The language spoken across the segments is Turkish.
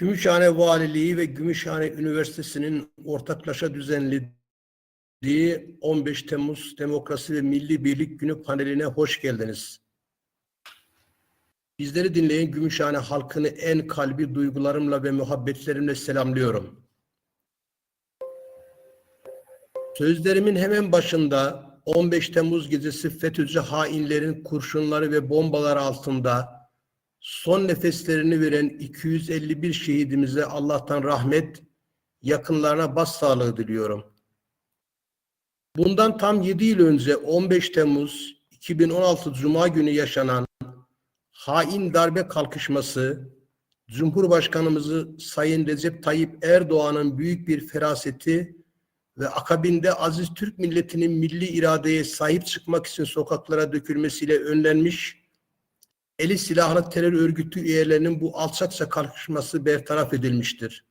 Gümüşhane Valiliği ve Gümüşhane Üniversitesi'nin ortaklaşa düzenlediği 15 Temmuz Demokrasi ve Milli Birlik Günü paneline hoş geldiniz. Bizleri dinleyen Gümüşhane halkını en kalbi duygularımla ve muhabbetlerimle selamlıyorum. Sözlerimin hemen başında 15 Temmuz gecesi FETÖ'cü hainlerin kurşunları ve bombaları altında son nefeslerini veren 251 şehidimize Allah'tan rahmet, yakınlarına başsağlığı diliyorum. Bundan tam 7 yıl önce 15 Temmuz 2016 Cuma günü yaşanan hain darbe kalkışması, Cumhurbaşkanımızı Sayın Recep Tayyip Erdoğan'ın büyük bir feraseti ve akabinde aziz Türk milletinin milli iradeye sahip çıkmak için sokaklara dökülmesiyle önlenmiş, eli silahlı terör örgütü üyelerinin bu alçakça kalkışması bertaraf edilmiştir.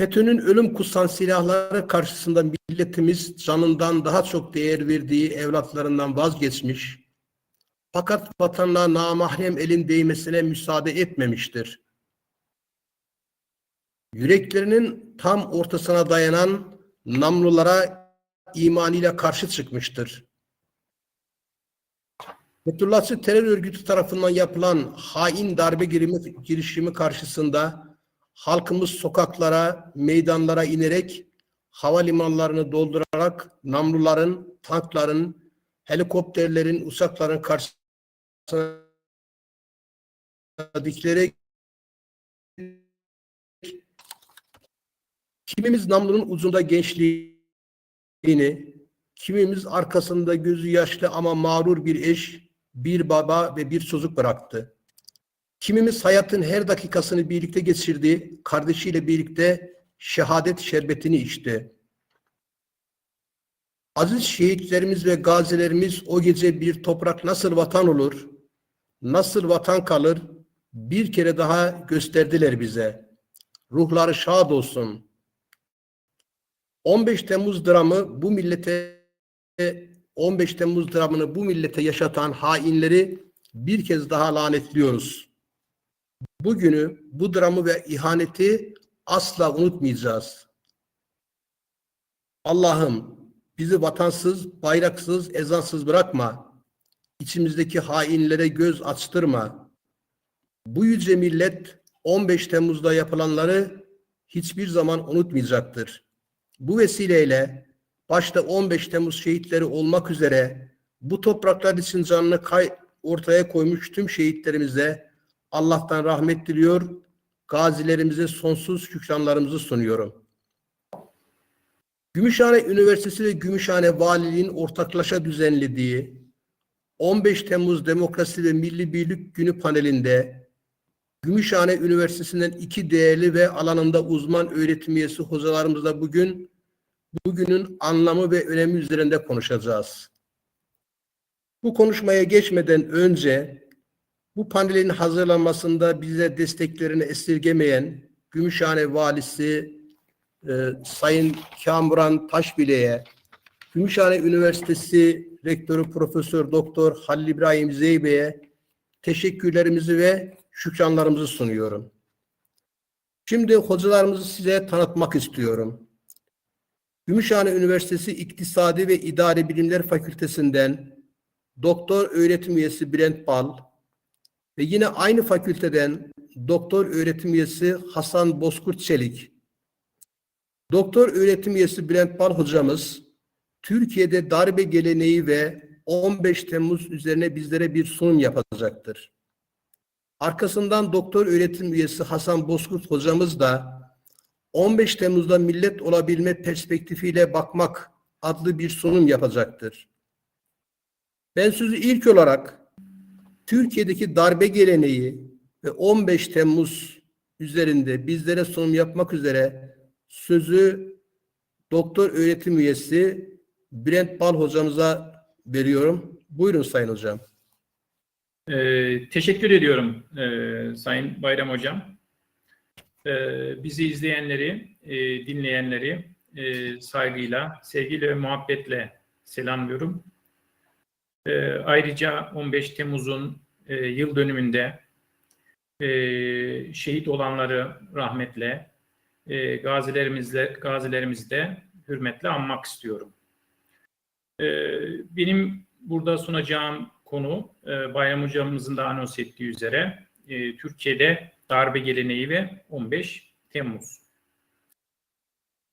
FETÖ'nün ölüm kusan silahları karşısında milletimiz canından daha çok değer verdiği evlatlarından vazgeçmiş, fakat vatanına namahrem elin değmesine müsaade etmemiştir. Yüreklerinin tam ortasına dayanan namlulara imanıyla karşı çıkmıştır. Fethullahçı terör örgütü tarafından yapılan hain darbe girimi, girişimi karşısında halkımız sokaklara, meydanlara inerek havalimanlarını doldurarak namluların, tankların, helikopterlerin, uçakların karşısına dikilerek kimimiz namlunun ucunda gençliğini, kimimiz arkasında gözü yaşlı ama mağrur bir eş, bir baba ve bir çocuk bıraktı. Kimimiz hayatın her dakikasını birlikte geçirdi, kardeşiyle birlikte şehadet şerbetini içti. Aziz şehitlerimiz ve gazilerimiz o gece bir toprak nasıl vatan olur, nasıl vatan kalır bir kere daha gösterdiler bize. Ruhları şad olsun. 15 Temmuz dramı bu millete 15 Temmuz dramını bu millete yaşatan hainleri bir kez daha lanetliyoruz. Bugünü, bu dramı ve ihaneti asla unutmayacağız. Allah'ım bizi vatansız, bayraksız, ezansız bırakma. İçimizdeki hainlere göz açtırma. Bu yüce millet 15 Temmuz'da yapılanları hiçbir zaman unutmayacaktır. Bu vesileyle başta 15 Temmuz şehitleri olmak üzere bu topraklar için canını kay ortaya koymuş tüm şehitlerimize Allah'tan rahmet diliyor, gazilerimize sonsuz şükranlarımızı sunuyorum. Gümüşhane Üniversitesi ve Gümüşhane Valiliğin ortaklaşa düzenlediği 15 Temmuz Demokrasi ve Milli Birlik Günü panelinde Gümüşhane Üniversitesi'nden iki değerli ve alanında uzman öğretim üyesi hocalarımızla bugün bugünün anlamı ve önemi üzerinde konuşacağız. Bu konuşmaya geçmeden önce bu panelin hazırlanmasında bize desteklerini esirgemeyen Gümüşhane Valisi e, Sayın Kamuran Taşbile'ye, Gümüşhane Üniversitesi Rektörü Profesör Doktor Halil İbrahim Zeybe'ye teşekkürlerimizi ve şükranlarımızı sunuyorum. Şimdi hocalarımızı size tanıtmak istiyorum. Gümüşhane Üniversitesi İktisadi ve İdari Bilimler Fakültesinden doktor öğretim üyesi Bülent Bal ve yine aynı fakülteden doktor öğretim üyesi Hasan Bozkurt Çelik. Doktor öğretim üyesi Bülent Bal hocamız Türkiye'de darbe geleneği ve 15 Temmuz üzerine bizlere bir sunum yapacaktır. Arkasından doktor öğretim üyesi Hasan Bozkurt hocamız da 15 Temmuz'da millet olabilme perspektifiyle bakmak adlı bir sunum yapacaktır. Ben sözü ilk olarak Türkiye'deki darbe geleneği ve 15 Temmuz üzerinde bizlere sunum yapmak üzere sözü doktor öğretim üyesi Bülent Bal hocamıza veriyorum. Buyurun Sayın Hocam. Ee, teşekkür ediyorum e, Sayın Bayram Hocam. Ee, bizi izleyenleri, e, dinleyenleri e, saygıyla, sevgiyle ve muhabbetle selamlıyorum. E, ayrıca 15 Temmuz'un e, yıl dönümünde şehit olanları rahmetle, gazilerimizle gazilerimizi de hürmetle anmak istiyorum. E, benim burada sunacağım konu Bayram Hocamızın da anons ettiği üzere e, Türkiye'de darbe geleneği ve 15 Temmuz.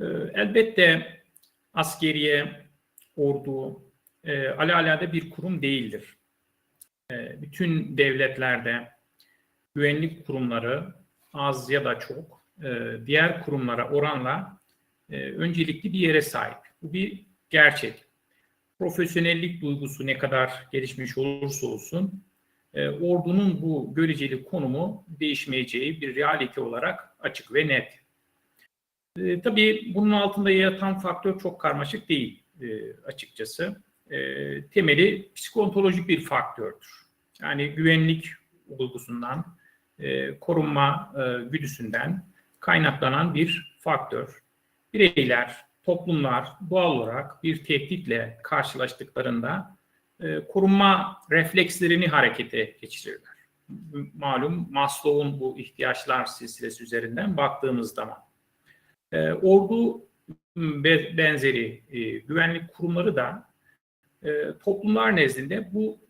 E, elbette askeriye, ordu, e, alelade bir kurum değildir. E, bütün devletlerde güvenlik kurumları az ya da çok e, diğer kurumlara oranla e, öncelikli bir yere sahip. Bu bir gerçek. Profesyonellik duygusu ne kadar gelişmiş olursa olsun e, ordunun bu göreceli konumu değişmeyeceği bir realite olarak açık ve net. E, tabii bunun altında yatan faktör çok karmaşık değil e, açıkçası. E, temeli psikontolojik bir faktördür. Yani güvenlik olgusundan, e, korunma e, güdüsünden kaynaklanan bir faktör. Bireyler, toplumlar doğal olarak bir tehditle karşılaştıklarında e, korunma reflekslerini harekete geçirirler. Malum Maslow'un bu ihtiyaçlar silsilesi üzerinden baktığımız zaman. E, ordu benzeri e, güvenlik kurumları da e, toplumlar nezdinde bu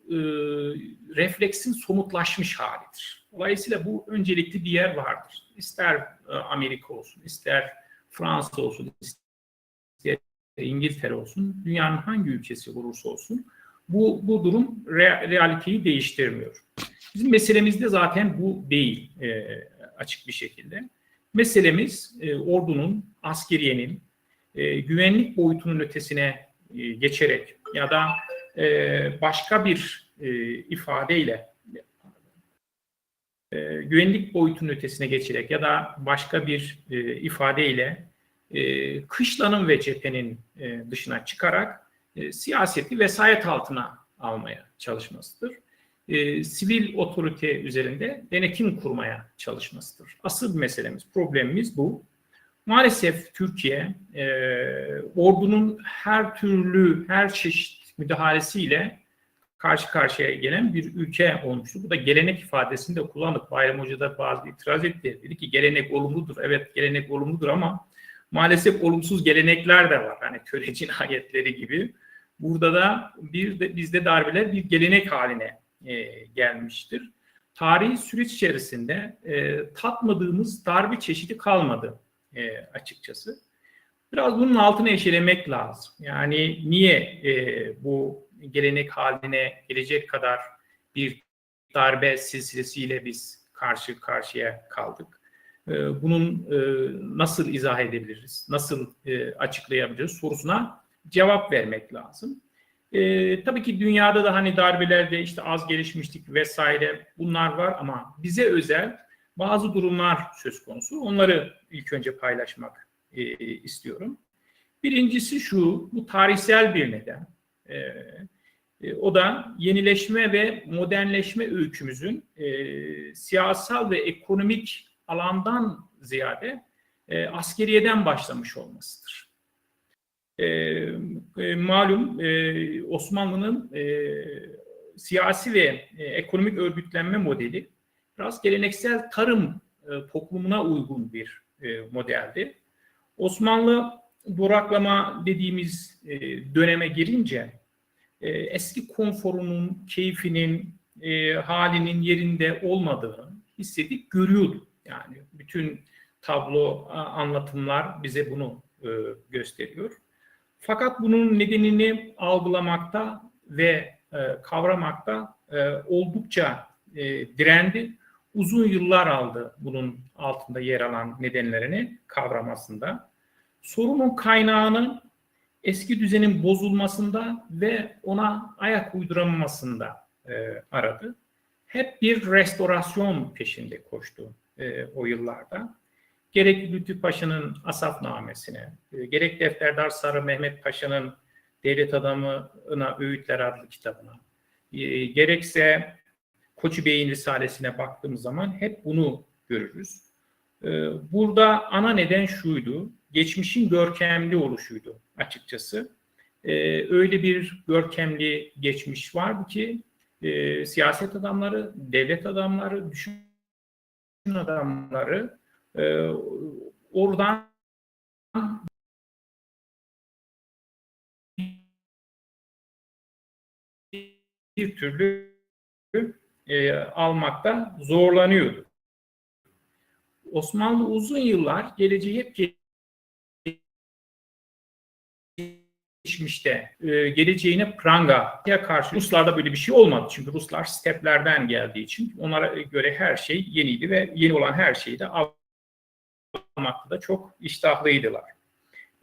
refleksin somutlaşmış halidir. Dolayısıyla bu öncelikli bir yer vardır. İster Amerika olsun, ister Fransa olsun, ister İngiltere olsun, dünyanın hangi ülkesi olursa olsun bu, bu durum re, realiteyi değiştirmiyor. Bizim meselemiz de zaten bu değil e, açık bir şekilde. Meselemiz e, ordunun, askeriyenin e, güvenlik boyutunun ötesine e, geçerek ya da e, başka bir e, ifadeyle e, güvenlik boyutunun ötesine geçerek ya da başka bir e, ifadeyle e, kışlanın ve cephenin e, dışına çıkarak e, siyaseti vesayet altına almaya çalışmasıdır. E, sivil otorite üzerinde denetim kurmaya çalışmasıdır. Asıl meselemiz, problemimiz bu. Maalesef Türkiye e, ordunun her türlü, her çeşit müdahalesiyle karşı karşıya gelen bir ülke olmuştu. Bu da gelenek ifadesini de kullandık. Bayram Hoca da bazı itiraz etti. Dedi ki gelenek olumludur. Evet gelenek olumludur ama maalesef olumsuz gelenekler de var. Hani köle cinayetleri gibi. Burada da bir de bizde darbeler bir gelenek haline e, gelmiştir. Tarihi süreç içerisinde e, tatmadığımız darbe çeşidi kalmadı e, açıkçası. Biraz bunun altını eşelemek lazım. Yani niye e, bu gelenek haline gelecek kadar bir darbe silsilesiyle biz karşı karşıya kaldık? E, bunun e, nasıl izah edebiliriz? Nasıl e, açıklayabiliriz sorusuna cevap vermek lazım. E, tabii ki dünyada da hani darbelerde işte az gelişmişlik vesaire bunlar var ama bize özel bazı durumlar söz konusu. Onları ilk önce paylaşmak e, istiyorum. Birincisi şu, bu tarihsel bir neden. E, e, o da yenileşme ve modernleşme öykümüzün e, siyasal ve ekonomik alandan ziyade e, askeriyeden başlamış olmasıdır. E, e, malum e, Osmanlı'nın e, siyasi ve e, ekonomik örgütlenme modeli biraz geleneksel tarım e, toplumuna uygun bir e, modeldi. Osmanlı duraklama dediğimiz e, döneme girince e, eski konforunun, keyfinin, e, halinin yerinde olmadığını hissedip görüyordu. Yani bütün tablo anlatımlar bize bunu e, gösteriyor. Fakat bunun nedenini algılamakta ve e, kavramakta e, oldukça e, direndi. Uzun yıllar aldı bunun altında yer alan nedenlerini kavramasında. Sorunun kaynağını eski düzenin bozulmasında ve ona ayak uyduramamasında e, aradı. Hep bir restorasyon peşinde koştu e, o yıllarda. Gerek Lütfü Paşa'nın Asafnamesine, e, gerek Defterdar Sarı Mehmet Paşa'nın Devlet Adamı'na Öğütler adlı kitabına, e, gerekse Koçu Bey'in Risalesine baktığımız zaman hep bunu görürüz. E, burada ana neden şuydu, geçmişin görkemli oluşuydu açıkçası. Öyle bir görkemli geçmiş vardı ki siyaset adamları, devlet adamları, düşün adamları e, oradan bir türlü e, almakta zorlanıyordu. Osmanlı uzun yıllar geleceği hep geçmişte e, geleceğine prangaya karşı Ruslarda böyle bir şey olmadı. Çünkü Ruslar steplerden geldiği için onlara göre her şey yeniydi ve yeni olan her şeyi de almakta da çok iştahlıydılar.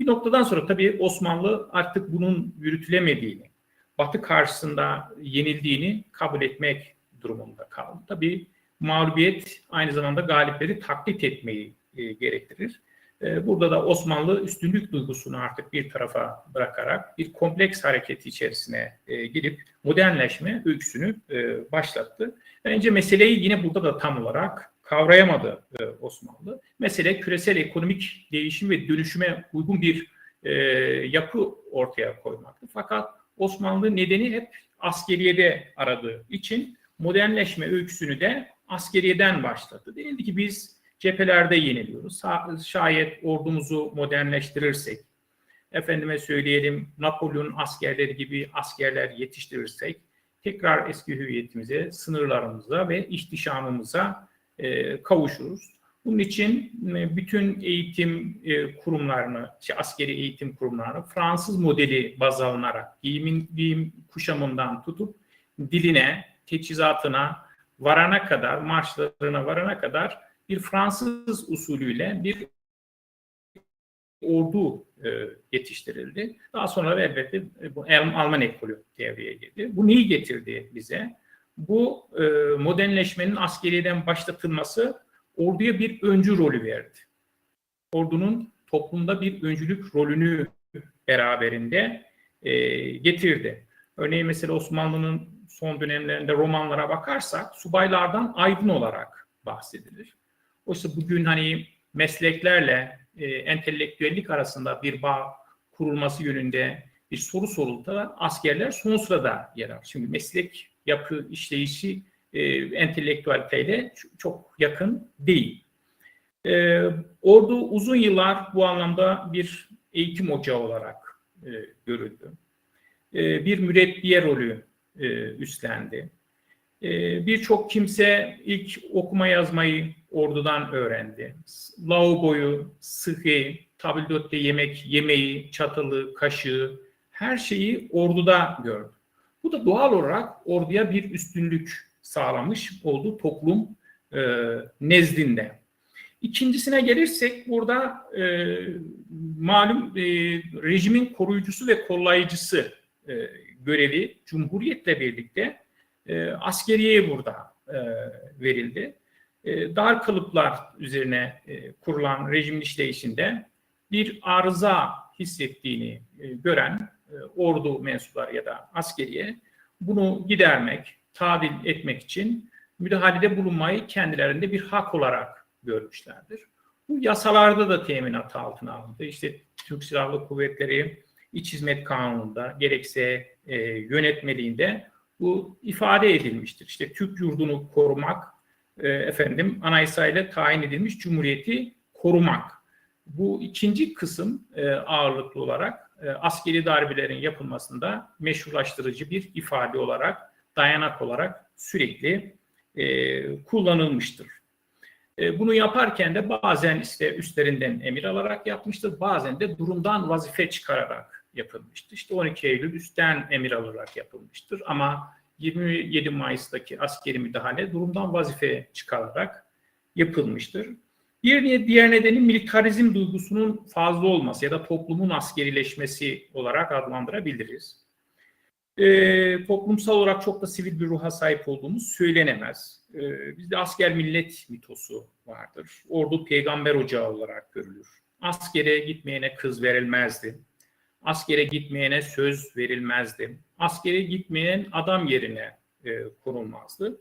Bir noktadan sonra tabii Osmanlı artık bunun yürütülemediğini, Batı karşısında yenildiğini kabul etmek durumunda kaldı. Tabii mağlubiyet aynı zamanda galipleri taklit etmeyi e, gerektirir. E, burada da Osmanlı üstünlük duygusunu artık bir tarafa bırakarak bir kompleks hareket içerisine e, girip modernleşme öyküsünü e, başlattı. Bence meseleyi yine burada da tam olarak kavrayamadı e, Osmanlı. Mesele küresel ekonomik değişim ve dönüşüme uygun bir e, yapı ortaya koymaktı. Fakat Osmanlı nedeni hep askeriyede aradığı için modernleşme öyküsünü de askeriyeden başladı. Denildi ki biz cephelerde yeniliyoruz. Şayet ordumuzu modernleştirirsek, efendime söyleyelim Napolyon askerleri gibi askerler yetiştirirsek, tekrar eski hüviyetimize, sınırlarımıza ve ihtişamımıza e, kavuşuruz. Bunun için e, bütün eğitim e, kurumlarını, işte askeri eğitim kurumlarını Fransız modeli baz alınarak giyimin, giyim kuşamından tutup diline, teçhizatına varana kadar, marşlarına varana kadar bir Fransız usulüyle bir ordu yetiştirildi. Daha sonra elbette bu Alman ekolü devreye girdi. Bu neyi getirdi bize? Bu e, modernleşmenin askeriyeden başlatılması orduya bir öncü rolü verdi. Ordunun toplumda bir öncülük rolünü beraberinde e, getirdi. Örneğin mesela Osmanlı'nın son dönemlerinde romanlara bakarsak subaylardan aydın olarak bahsedilir. Oysa bugün hani mesleklerle e, entelektüellik arasında bir bağ kurulması yönünde bir soru sorulduğunda askerler son sırada yer alır. Şimdi meslek yapı işleyişi e, entelektüeliteyle çok yakın değil. E, ordu uzun yıllar bu anlamda bir eğitim ocağı olarak e, görüldü. E, bir mürebbiye rolü e, üstlendi. E, Birçok kimse ilk okuma yazmayı ordudan öğrendi. Lavaboyu, sıhhi, tabildötte yemek yemeği, çatalı, kaşığı her şeyi orduda gördü. Bu da doğal olarak orduya bir üstünlük sağlamış oldu toplum e, nezdinde. İkincisine gelirsek burada e, malum e, rejimin koruyucusu ve kollayıcısı e, görevi Cumhuriyet'le birlikte e, askeriyeye burada e, verildi. E, dar kalıplar üzerine e, kurulan rejimin işleyişinde bir arıza hissettiğini e, gören ordu mensupları ya da askeriye bunu gidermek, tadil etmek için müdahalede bulunmayı kendilerinde bir hak olarak görmüşlerdir. Bu yasalarda da teminat altına alındı. İşte Türk Silahlı Kuvvetleri İç Hizmet Kanunu'nda gerekse e, yönetmeliğinde bu ifade edilmiştir. İşte Türk yurdunu korumak, e, efendim anayasayla tayin edilmiş cumhuriyeti korumak. Bu ikinci kısım e, ağırlıklı olarak e, askeri darbelerin yapılmasında meşrulaştırıcı bir ifade olarak, dayanak olarak sürekli e, kullanılmıştır. E, bunu yaparken de bazen işte üstlerinden emir alarak yapmıştır, bazen de durumdan vazife çıkararak yapılmıştır. İşte 12 Eylül üstten emir alarak yapılmıştır ama 27 Mayıs'taki askeri müdahale durumdan vazife çıkararak yapılmıştır. Bir diğer nedeni militarizm duygusunun fazla olması ya da toplumun askerileşmesi olarak adlandırabiliriz. E, toplumsal olarak çok da sivil bir ruha sahip olduğumuz söylenemez. E, bizde asker millet mitosu vardır. Ordu peygamber ocağı olarak görülür. Askere gitmeyene kız verilmezdi. Askere gitmeyene söz verilmezdi. Askere gitmeyen adam yerine e, konulmazdı.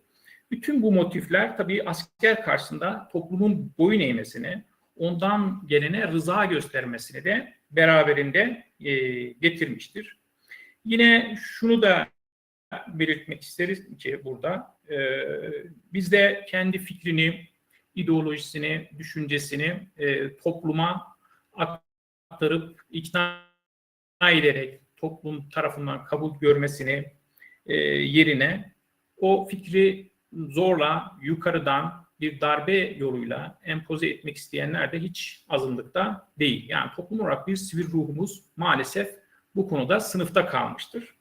Bütün bu motifler tabii asker karşısında toplumun boyun eğmesini, ondan gelene rıza göstermesini de beraberinde e, getirmiştir. Yine şunu da belirtmek isteriz ki burada e, bizde kendi fikrini ideolojisini, düşüncesini e, topluma aktarıp ikna ederek toplum tarafından kabul görmesini e, yerine o fikri zorla yukarıdan bir darbe yoluyla empoze etmek isteyenler de hiç azınlıkta değil. Yani toplum olarak bir sivil ruhumuz maalesef bu konuda sınıfta kalmıştır.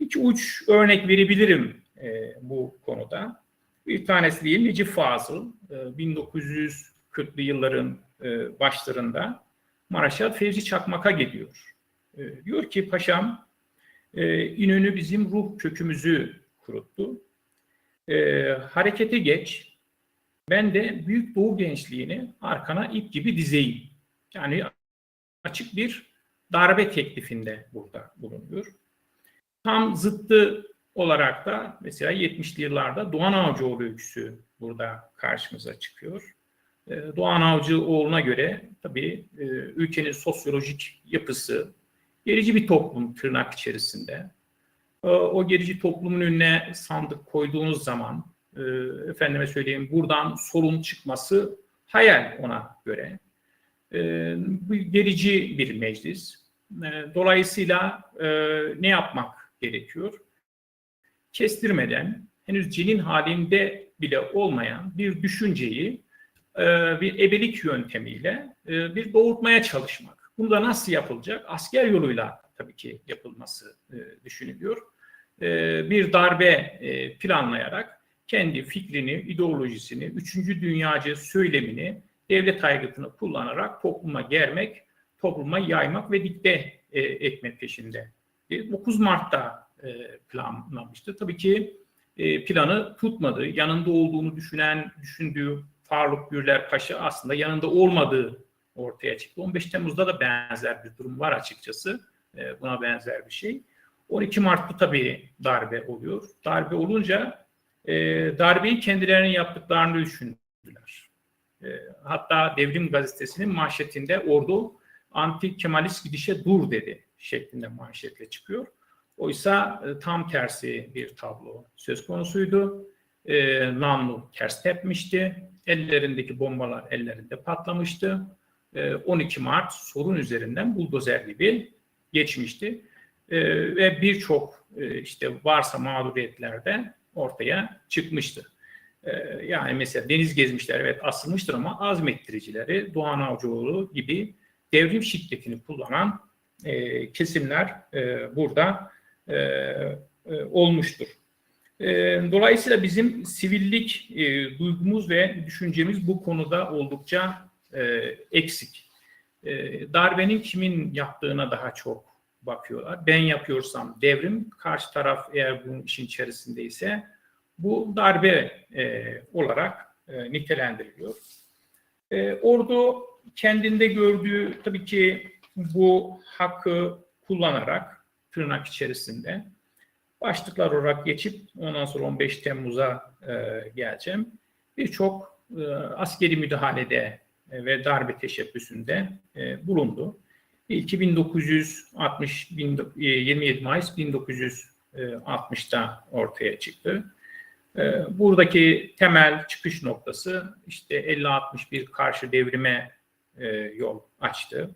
İki uç örnek verebilirim e, bu konuda. Bir tanesi değil Necip Fazıl e, 1940'lı yılların e, başlarında Maraş'a Fevzi Çakmak'a gidiyor. E, diyor ki paşam e, İnönü bizim ruh kökümüzü kuruttu. E, harekete geç. Ben de Büyük Doğu gençliğini arkana ip gibi dizeyim. Yani açık bir darbe teklifinde burada bulunuyor. Tam zıttı olarak da mesela 70'li yıllarda Doğan Avcıoğlu öyküsü burada karşımıza çıkıyor. Ee, Doğan Avcıoğlu'na göre tabii e, ülkenin sosyolojik yapısı gerici bir toplum tırnak içerisinde. Ee, O gerici toplumun önüne sandık koyduğunuz zaman e, efendime söyleyeyim buradan sorun çıkması hayal ona göre. E, Bu gerici bir meclis. E, Dolayısıyla e, ne yapmak gerekiyor? Kestirmeden, henüz cinin halinde bile olmayan bir düşünceyi e, bir ebelik yöntemiyle bir doğurtmaya çalışmak. Bunu da nasıl yapılacak? Asker yoluyla tabii ki yapılması e, düşünülüyor. E, Bir darbe e, planlayarak kendi fikrini, ideolojisini, üçüncü dünyacı söylemini, devlet aygıtını kullanarak topluma germek, topluma yaymak ve dikte e, etme peşinde. E, 9 Mart'ta e, planlanmıştı. Tabii ki e, planı tutmadı. Yanında olduğunu düşünen, düşündüğü Faruk Gürler Paşa aslında yanında olmadığı ortaya çıktı. 15 Temmuz'da da benzer bir durum var açıkçası. E, buna benzer bir şey. 12 Mart'ta tabii darbe oluyor. Darbe olunca e, darbeyi kendilerinin yaptıklarını düşündüler. E, hatta Devrim Gazetesi'nin manşetinde ordu anti Kemalist gidişe dur dedi şeklinde manşetle çıkıyor. Oysa e, tam tersi bir tablo söz konusuydu. E, namlu ters tepmişti. Ellerindeki bombalar ellerinde patlamıştı. E, 12 Mart sorun üzerinden buldozer gibi geçmişti. E, ve birçok e, işte varsa mağduriyetler de ortaya çıkmıştı. E, yani mesela deniz gezmişler evet asılmıştır ama azmettiricileri Doğan Avcıoğlu gibi devrim şiddetini kullanan e, kesimler e, burada e, e, olmuştur. E, dolayısıyla bizim sivillik e, duygumuz ve düşüncemiz bu konuda oldukça e, eksik. E, darbenin kimin yaptığına daha çok bakıyorlar. Ben yapıyorsam devrim, karşı taraf eğer bunun işin içerisindeyse bu darbe e, olarak e, nitelendiriliyor. E, ordu kendinde gördüğü tabii ki bu hakkı kullanarak tırnak içerisinde başlıklar olarak geçip ondan sonra 15 Temmuz'a e, geleceğim. Birçok e, askeri müdahalede ve darbe teşebbüsünde e, bulundu. İlki 1960 bin- e, 27 Mayıs 1960'da ortaya çıktı. E, Buradaki temel çıkış noktası işte 50-61 karşı devrime e, yol açtı.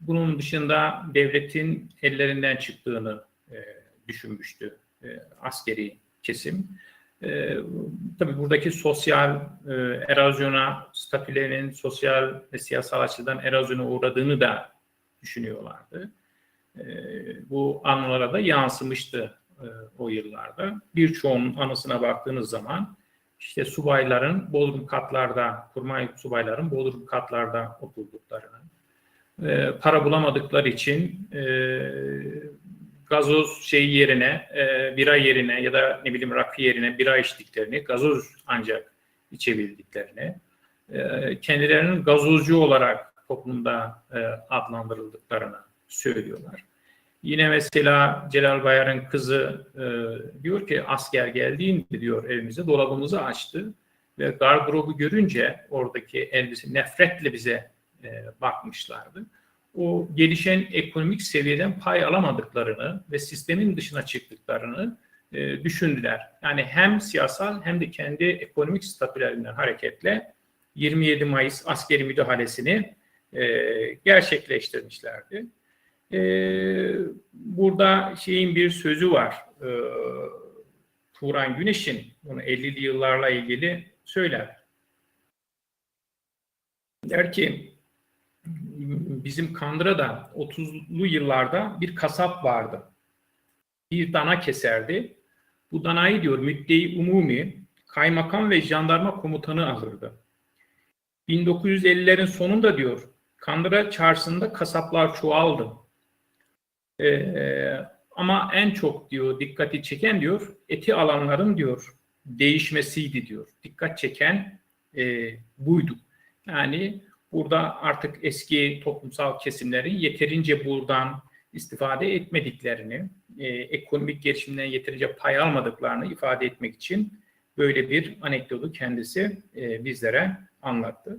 Bunun dışında devletin ellerinden çıktığını e, düşünmüştü e, askeri kesim. E, tabii buradaki sosyal e, erozyona, statülerinin sosyal ve siyasal açıdan erozyona uğradığını da düşünüyorlardı. E, bu anılara da yansımıştı e, o yıllarda. Birçoğunun anısına baktığınız zaman işte subayların bodrum katlarda, kurmay subayların bodrum katlarda oturduklarını, e, para bulamadıkları için e, gazoz şeyi yerine, e, bira yerine ya da ne bileyim rakı yerine bira içtiklerini, gazoz ancak içebildiklerini, e, kendilerinin gazozcu olarak toplumda e, adlandırıldıklarını söylüyorlar. Yine mesela Celal Bayar'ın kızı e, diyor ki asker geldiğinde diyor evimize dolabımızı açtı ve gardırobu görünce oradaki elbise nefretle bize e, bakmışlardı. O gelişen ekonomik seviyeden pay alamadıklarını ve sistemin dışına çıktıklarını e, düşündüler. Yani hem siyasal hem de kendi ekonomik statülerinden hareketle 27 Mayıs askeri müdahalesini e, gerçekleştirmişlerdi. E, burada şeyin bir sözü var. E, Turan Güneş'in bunu 50'li yıllarla ilgili söyler. Der ki bizim Kandıra'da 30'lu yıllarda bir kasap vardı. Bir dana keserdi. Bu danayı diyor müddei umumi kaymakam ve jandarma komutanı alırdı. 1950'lerin sonunda diyor Kandıra çarşısında kasaplar çoğaldı. Ee, ama en çok diyor dikkati çeken diyor eti alanların diyor değişmesiydi diyor. Dikkat çeken e, buydu. Yani burada artık eski toplumsal kesimlerin yeterince buradan istifade etmediklerini, e, ekonomik gelişimden yeterince pay almadıklarını ifade etmek için böyle bir anekdotu kendisi e, bizlere anlattı.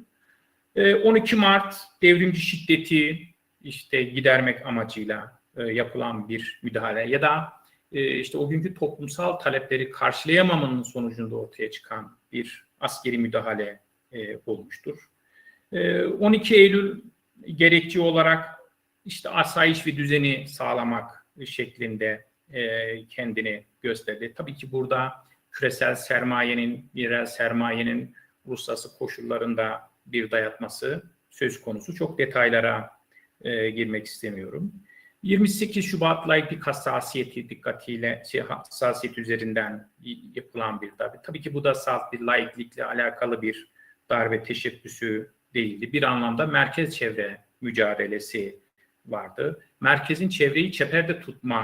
E, 12 Mart devrimci şiddeti işte gidermek amacıyla e, yapılan bir müdahale ya da e, işte o günkü toplumsal talepleri karşılayamamanın sonucunda ortaya çıkan bir askeri müdahale e, olmuştur. E, 12 Eylül gerekçe olarak işte asayiş ve düzeni sağlamak şeklinde e, kendini gösterdi. Tabii ki burada küresel sermayenin, yerel sermayenin uluslararası koşullarında bir dayatması söz konusu. Çok detaylara e, girmek istemiyorum. 28 Şubat laiklik hassasiyeti dikkatiyle şey, hassasiyet üzerinden yapılan bir darbe. Tabii ki bu da salt bir laiklikle alakalı bir darbe teşebbüsü değildi. Bir anlamda merkez çevre mücadelesi vardı. Merkezin çevreyi çeperde tutma